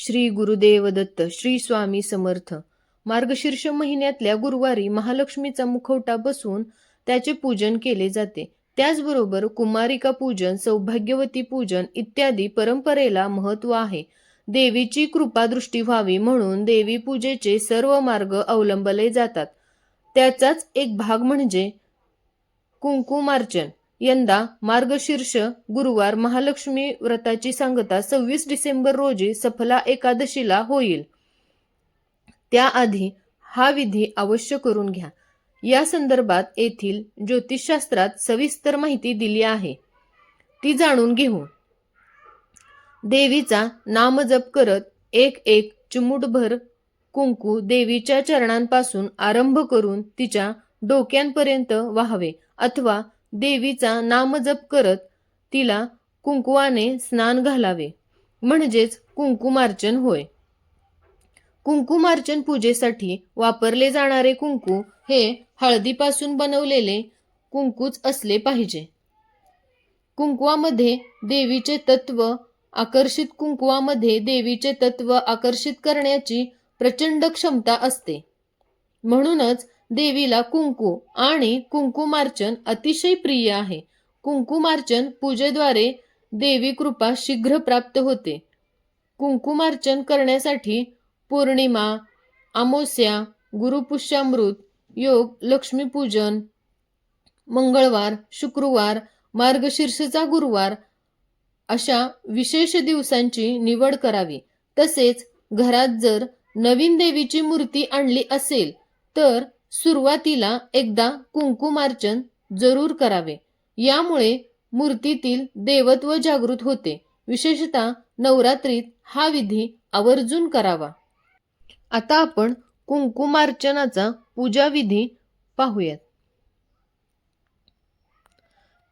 श्री गुरुदेव दत्त श्री स्वामी समर्थ. मार्गशीर्ष महिन्यातल्या गुरुवारी महालक्ष्मीचा मुखवटा बसून त्याचे पूजन केले जाते. त्याचबरोबर कुमारिका पूजन सौभाग्यवती पूजन इत्यादी परंपरेला महत्त्व आहे. देवीची कृपादृष्टी व्हावी म्हणून देवी पूजेचे सर्व मार्ग अवलंबले जातात. त्याचाच एक भाग म्हणजे कुंकुमार्चन. यंदा मार्गशीर्ष गुरुवार महालक्ष्मी व्रताची सांगता सव्वीस डिसेंबर रोजी सफला एकादशीला होईल. त्याआधी हा विधी अवश्य करून घ्या. या संदर्भात येथील ज्योतिषशास्त्रात सविस्तर माहिती दिली आहे. ती जाणून घेऊ. देवीचा नामजप करत एक एक चिमूटभर कुंकू देवीच्या चरणांपासून आरंभ करून तिच्या डोक्यांपर्यंत वाहावे अथवा देवीचा नामजप करत तिला कुंकुवाने स्नान घालावे. म्हणजेच कुंकुमार्चन होय. कुंकुमार्चन पूजेसाठी वापरले जाणारे कुंकू हे हळदीपासून बनवलेले कुंकूच असले पाहिजे. कुंकुवामध्ये देवीचे तत्व आकर्षित कुंकुवामध्ये देवीचे तत्व आकर्षित करण्याची प्रचंड क्षमता असते. म्हणूनच देवीला कुंकू आणि कुंकुमार्चन अतिशय प्रिय आहे. कुंकुमार्चन पूजेद्वारे देवी कृपा शीघ्र प्राप्त होते. कुंकुमार्चन करण्यासाठी पौर्णिमा अमावस्या गुरुपुष्यामृत योग लक्ष्मीपूजन मंगळवार शुक्रवार मार्गशीर्षचा गुरुवार अशा विशेष दिवसांची निवड करावी. तसेच घरात जर नवीन देवीची मूर्ती आणली असेल तर सुरुवातीला एकदा कुंकुमार्चन जरूर करावे. यामुळे मूर्तीतील देवत्व जागृत होते. विशेषतः नवरात्रीत हा विधी आवर्जून करावा. आता आपण कुंकुमार्चनाचा पूजाविधी पाहूयात.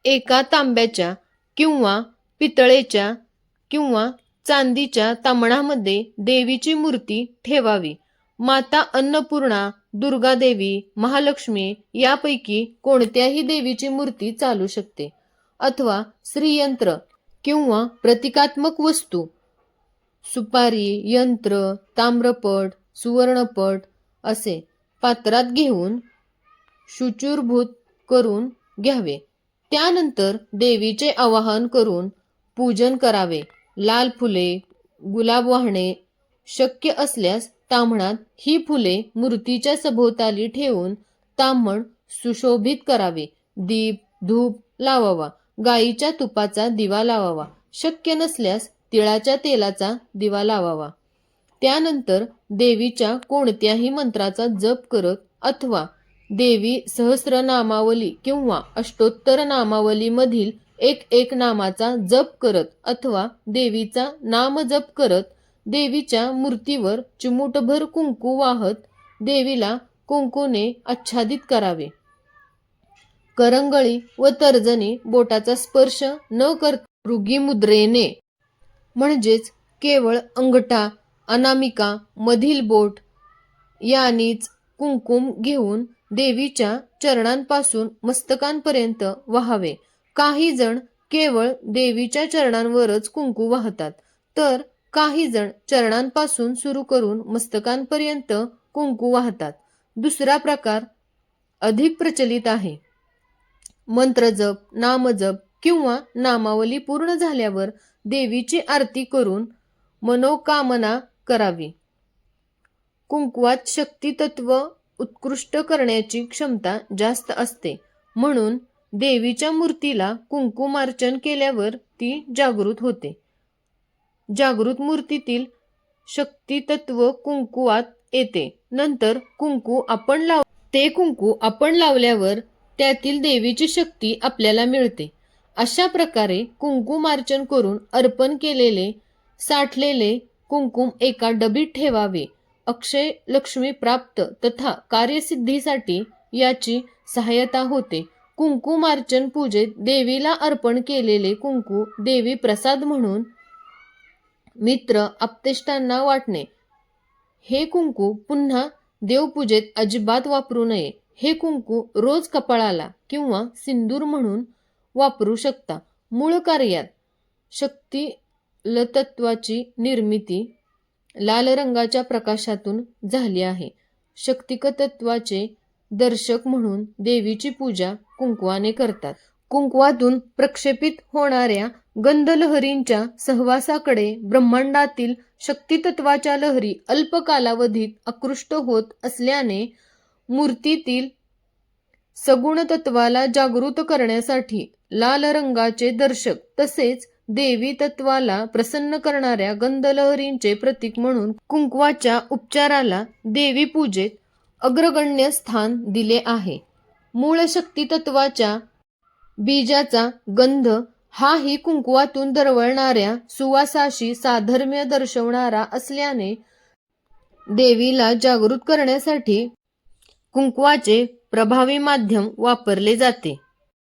एका तांब्याच्या किंवा पितळेच्या किंवा चांदीच्या तामणामध्ये देवीची मूर्ती ठेवावी. माता अन्नपूर्णा दुर्गादेवी महालक्ष्मी यापैकी कोणत्याही देवीची मूर्ती चालू शकते. अथवा श्रीयंत्र किंवा प्रतिकात्मक वस्तू. सुपारी यंत्र ताम्रपट सुवर्णपट असे पात्रात घेऊन शुचूरभूत करून घ्यावे. त्यानंतर देवीचे आवाहन करून पूजन करावे. लाल फुले गुलाब वाहणे शक्य असल्यास ताम्हणात ही फुले मूर्तीच्या सभोवताली ठेवून ताम्हण सुशोभित करावे. दीप धूप लावावा. गाईच्या तुपाचा दिवा लावावा. शक्य नसल्यास तिळाच्या तेलाचा दिवा लावावा. त्यानंतर देवीच्या कोणत्याही मंत्राचा जप करत अथवा देवी सहस्रनामावली किंवा अष्टोत्तर नामावलीमधील एक एक नामाचा जप करत अथवा देवीचा नाम जप करत देवीच्या मूर्तीवर चिमूटभर कुंकू वाहत देवीला कुंकूने आच्छादित करावे. करंगळी व तर्जनी बोटाचा स्पर्श न करता मृगी मुद्रेने म्हणजेच केवळ अंगठा अनामिका मधील बोट यांनीच कुंकुम घेऊन देवीच्या चरणांपासून मस्तकांपर्यंत वाहावे. काही जण केवळ देवीच्या चरणांवरच कुंकू वाहतात. तर काही जण चरणांपासून सुरू करून मस्तकांपर्यंत कुंकू वाहतात. दुसरा प्रकार अधिक प्रचलित आहे. मंत्रजप नामजप किंवा नामावली पूर्ण झाल्यावर देवीची आरती करून मनोकामना करावी. कुंकवात शक्ती तत्व उत्कृष्ट करण्याची क्षमता जास्त असते. म्हणून देवीच्या मूर्तीला कुंकुमार्चन केल्यावर ती जागृत होते. जागृत मूर्तीतील शक्ती तत्व कुंकुवात येते. नंतर कुंकू आपण लाव ते कुंकू आपण लावल्यावर त्यातील देवीची शक्ती आपल्याला मिळते. अशा प्रकारे कुंकुमार्चन करून अर्पण केलेले साठलेले कुंकुम एका डबीत ठेवावे. अक्षय लक्ष्मी प्राप्त तथा कार्यसिद्धीसाठी याची सहाय्यता होते. कुंकुमार्चन पूजेत देवीला अर्पण केलेले कुंकू देवी प्रसाद म्हणून मित्र आप्तेष्टांना वाटणे. हे कुंकू पुन्हा देवपूजेत अजिबात वापरू नये. हे कुंकू रोज कपाळाला किंवा सिंदूर म्हणून वापरू शकता. मूळ कार्यात शक्ती लतत्वाची निर्मिती लाल रंगाच्या प्रकाशातून झाली आहे. शक्तिक तत्वाचे दर्शक म्हणून देवीची पूजा कुंकवाने करतात. कुंकवातून प्रक्षेपित होणाऱ्या गंधलहरींच्या सहवासाकडे ब्रह्मांडातील शक्तितत्वाच्या लहरी अल्प कालावधीत आकृष्ट होत असल्याने मूर्तीतील सगुण तत्वाला जागृत करण्यासाठी लाल रंगाचे दर्शक तसेच देवी तत्वाला प्रसन्न करणाऱ्या गंधलहरींचे प्रतीक म्हणून कुंकवाच्या उपचाराला देवी पूजेत अग्रगण्य स्थान दिले आहे. मूळ शक्ती तत्वाच्या बीजाचा गंध हाही कुंकवातून दरवळणाऱ्या सुवासाशी साधर्म्य दर्शवणारा असल्याने देवीला जागृत करण्यासाठी कुंकवाचे प्रभावी माध्यम वापरले जाते.